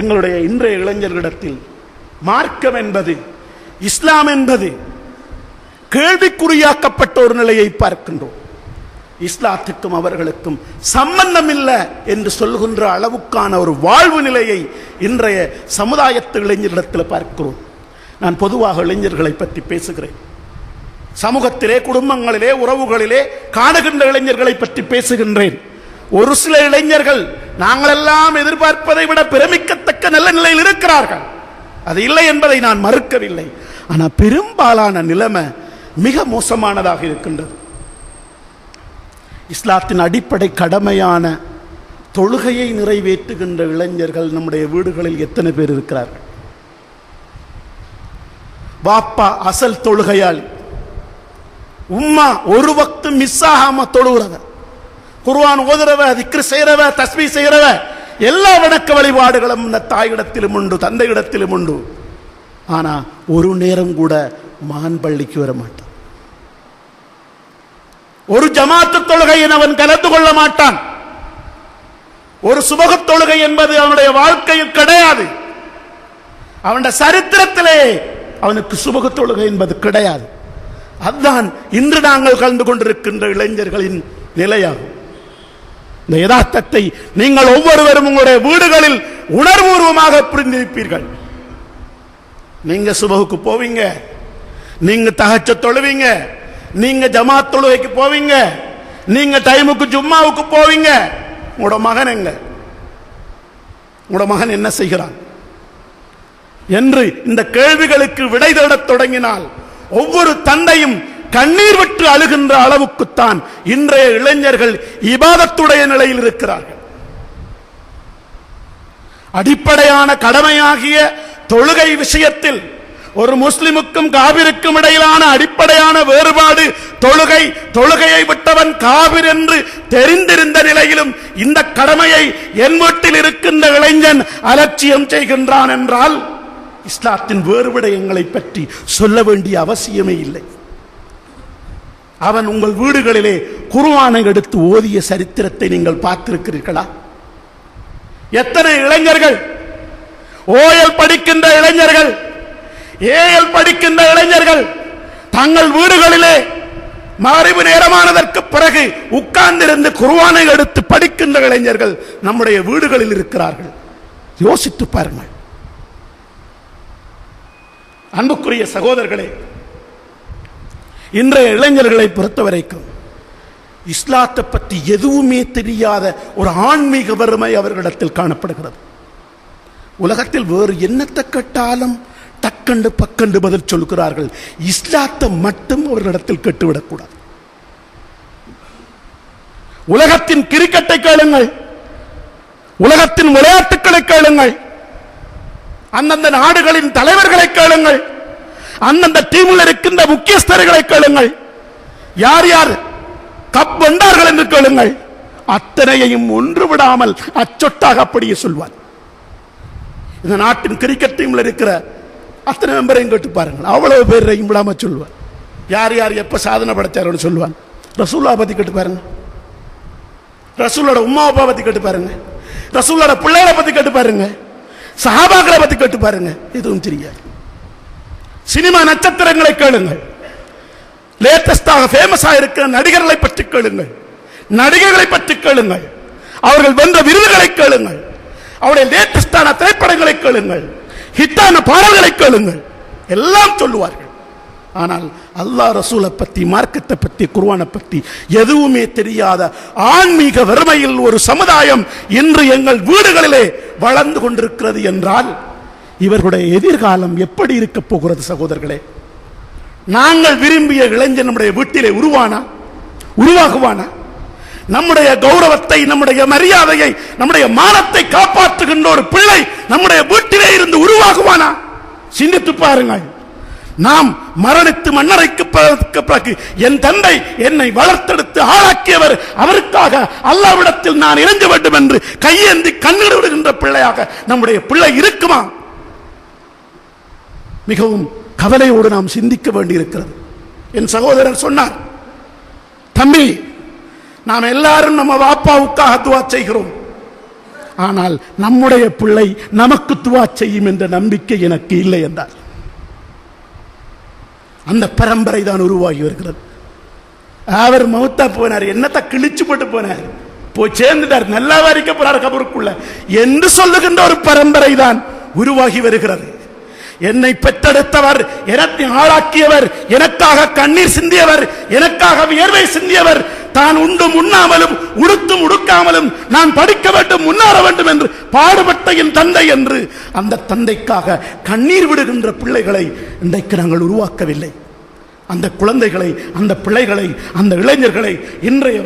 எங்களுடைய இன்றைய இளைஞர்களிடத்தில் மார்க்கம் என்பது இஸ்லாம் என்பது கேள்விக்குறியாக்கப்பட்ட ஒரு நிலையை பார்க்கின்றோம். இஸ்லாத்துக்கும் அவர்களுக்கும் சம்பந்தம் இல்லை என்று சொல்கின்ற அளவுக்கான ஒரு வாழ்வு நிலையை இன்றைய சமுதாயத்து இளைஞர்களிடத்தில் பார்க்கிறோம். நான் பொதுவாக இளைஞர்களை பற்றி பேசுகிறேன். சமூகத்திலே குடும்பங்களிலே உறவுகளிலே காணுகின்ற இளைஞர்களை பற்றி பேசுகின்றேன். ஒரு சில இளைஞர்கள் நாங்களெல்லாம் எதிர்பார்ப்பதை விட பிரமிக்கத்தக்க நல்ல நிலையில் இருக்கிறார்கள். அது இல்லை என்பதை நான் மறுக்கவில்லை. ஆனால் பெரும்பாலான நிலைமை மிக மோசமானதாக இருக்கின்றது. இஸ்லாத்தின் அடிப்படை கடமையான தொழுகையை நிறைவேற்றுகின்ற இளைஞர்கள் நம்முடைய வீடுகளில் எத்தனை பேர் இருக்கிறார்கள்? பாப்பா அசல் தொழுகையாளி. உம்மா ஒரு வக்து மிஸ் ஆகாம தொழுகிறவ குர்வான் ஓதுறவ திக்ரு செய்யறவ தஸ்மி செய்யறவ எல்லா வணக்க வழிபாடுகளும் இந்த தாயிடத்திலும் உண்டு தந்தையிடத்திலும் உண்டு. ஆனா ஒரு நேரம் கூட மான் பள்ளிக்கு வர மாட்டான். ஒரு ஜமாத்து தொழுகையின் அவன் கலந்து கொள்ள மாட்டான். ஒரு சுபக தொழுகை என்பது அவனுடைய வாழ்க்கையில் கிடையாது. அவனுடைய சரித்திரத்திலே அவனுக்கு சுபக தொழுகை என்பது கிடையாது. அதுதான் இன்று நாங்கள் கலந்து கொண்டிருக்கின்ற இளைஞர்களின் நிலையாகும். இந்த யதார்த்தத்தை நீங்கள் ஒவ்வொருவரும் உங்களுடைய வீடுகளில் உணர்வுபூர்வமாக புரிந்திருப்பீர்கள். நீங்க சுபகுக்கு போவீங்க. நீங்க தகச்ச தொழுவீங்க. நீங்க ஜமாத் தொழுகைக்கு போவீங்க. நீங்க டைமுக்கு ஜும்மாவுக்கு போவீங்க. உங்களோட மகன் எங்க? உங்களோட மகன் என்ன செய்கிறான்? என்று இந்த கேள்விகளுக்கு விடை தேடத் தொடங்கினால் ஒவ்வொரு தந்தையும் கண்ணீர் விட்டு அழுகின்ற அளவுக்குத்தான் இன்றைய இளைஞர்கள் இபாதத்துடைய நிலையில் இருக்கிறார்கள். அடிப்படையான கடமையாகிய தொழுகை விஷயத்தில் ஒரு முஸ்லிமுக்கும் காபிருக்கும் இடையிலான அடிப்படையான வேறுபாடு தொழுகை தொழுகையை விட்டவன் காபிர் என்று தெரிந்திருந்த நிலையிலும் இந்த கடமையை என் வீட்டில் இருக்கின்ற இளைஞன் அலட்சியம் செய்கின்றான் என்றால் இஸ்லாத்தின் வேறு விடயங்களை பற்றி சொல்ல வேண்டிய அவசியமே இல்லை. அவன் உங்கள் வீடுகளிலே குருவானை எடுத்து ஓதிய சரித்திரத்தை நீங்கள் பார்த்திருக்கிறீர்களா? எத்தனை இளைஞர்கள்? ஓயல் படிக்கின்ற இளைஞர்கள் ஏயல் படிக்கின்ற இளைஞர்கள் தங்கள் வீடுகளிலே மறைவு நேரமானதற்கு பிறகு உட்கார்ந்திருந்து குருவானை எடுத்து படிக்கின்ற இளைஞர்கள் நம்முடைய வீடுகளில் இருக்கிறார்கள். யோசித்து பாருங்கள். அன்புக்குரிய சகோதரர்களே இன்றைய இளைஞர்களை பொறுத்தவரைக்கும் இஸ்லாத்தை பற்றி எதுவுமே தெரியாத ஒரு ஆன்மீக வறுமை அவர்களிடத்தில் காணப்படுகிறது. உலகத்தில் வேறு என்னத்தை கேட்டாலும் தக்கண்டு பக்கண்டு பதில் சொல்கிறார்கள். இஸ்லாத்தை மட்டும் அவர்களிடத்தில் கெட்டுவிடக்கூடாது. உலகத்தின் கிரிக்கெட்டை கேளுங்கள். உலகத்தின் விளையாட்டுக்களை கேளுங்கள். அந்தந்த நாடுகளின் தலைவர்களை கேளுங்கள். அந்தந்த டீமில் இருக்கின்ற முக்கியஸ்தர்களை கேளுங்கள். யார் யார்? கப் வென்றார்கள் என்று கேளுங்கள். அத்தனையையும் ஒன்று விடாமல் அச்சொட்டாக அப்படியே சொல்வார். இந்த நாட்டின் கிரிக்கெட் டீம்ல இருக்கிற அத்தனை மெம்பரையும் கேட்டு பாருங்கள். அவ்வளவு பேரையும் விடாம சொல்வார். யார் யார் எப்ப சாதனை படைச்சாருன்னு சொல்லுவான் ரசூல்லா பத்தி கேட்டு பாருங்க. ரசூலோட உமா அப்பா பத்தி கேட்டு பாருங்க. ரசூலோட பிள்ளைகளை பத்தி கேட்டு பாருங்க. சஹாபாக்களை பத்தி கேட்டு பாருங்க. எதுவும் தெரியாது. சினிமா நட்சத்திரங்களை கேளுங்கள். லேட்டஸ்டாக ஃபேமஸாக இருக்கிற நடிகர்களை பற்றி கேளுங்கள். நடிகர்களை பற்றி கேளுங்கள். அவர்கள் வென்ற விருதுகளை கேளுங்கள். அவருடைய லேட்டஸ்டான திரைப்படங்களை கேளுங்கள். ஹிட்டான பாடல்களை கேளுங்கள். எல்லாம் சொல்லுவார்கள். ஆனால் அல்லாஹ் ரசூலை பற்றி மார்க்கத்தை பற்றி குருவானை பற்றி எதுவுமே தெரியாத ஆன்மீக வறுமையில் ஒரு சமுதாயம் இன்று எங்கள் வீடுகளிலே வளர்ந்து கொண்டிருக்கிறது என்றால் இவர்களுடைய எதிர்காலம் எப்படி இருக்க போகிறது சகோதரர்களே? நாங்கள் விரும்பிய இளைஞன் நம்முடைய வீட்டிலே உருவானா? உருவாகுவானா? நம்முடைய கௌரவத்தை நம்முடைய மரியாதையை நம்முடைய மானத்தை காப்பாற்றுகின்ற ஒரு பிள்ளை நம்முடைய வீட்டிலே இருந்து உருவாகுவானா? சிந்தித்து பாருங்கள். நாம் மரணித்து மன்னரைக்கு பிறகு பிறகு என் தந்தை என்னை வளர்த்தெடுத்து ஆளாக்கியவர் அவருக்காக அல்லாவிடத்தில் நான் இறங்க வேண்டும் என்று கையேந்தி கண்ணீர் விடுகின்ற பிள்ளையாக நம்முடைய பிள்ளை இருக்குமா? மிகவும் கவலையோடு நாம் சிந்திக்க வேண்டியிருக்கிறது. என் சகோதரர் சொன்னார் தம்பி நாம் எல்லாரும் நம்ம வாப்பாவுக்காக துவா செய்கிறோம். ஆனால் நம்முடைய பிள்ளை நமக்கு துவா செய்யும் என்ற நம்பிக்கை எனக்கு இல்லை என்றார். அந்த பரம்பரை தான் உருவாகி வருகிறது. அவர் மௌத்தா போனார் என்னத்தை கிழிச்சு போட்டு போனார். போய் சேர்ந்துட்டார் நல்லா வரிக்க போறார் கபருக்குள்ள. என்று சொல்லுகின்ற ஒரு பரம்பரை தான் உருவாகி வருகிறது. என்னை பெற்றெடுத்தவர் எனத்தை ஆளாக்கியவர் எனக்காக கண்ணீர் சிந்தியவர் எனக்காக வியர்வை சிந்தியவர். தான் உண்டும் உண்ணாமலும் உடுத்தும் உடுக்காமலும் நான் படிக்க வேண்டும் முன்னார வேண்டும் என்று பாடுபட்ட என் தந்தை என்று அந்த தந்தைக்காக கண்ணீர் விடுகின்ற பிள்ளைகளை இன்றைக்கு நாங்கள் உருவாக்கவில்லை. அந்த குழந்தைகளை அந்த பிள்ளைகளை அந்த இளைஞர்களை இன்றைய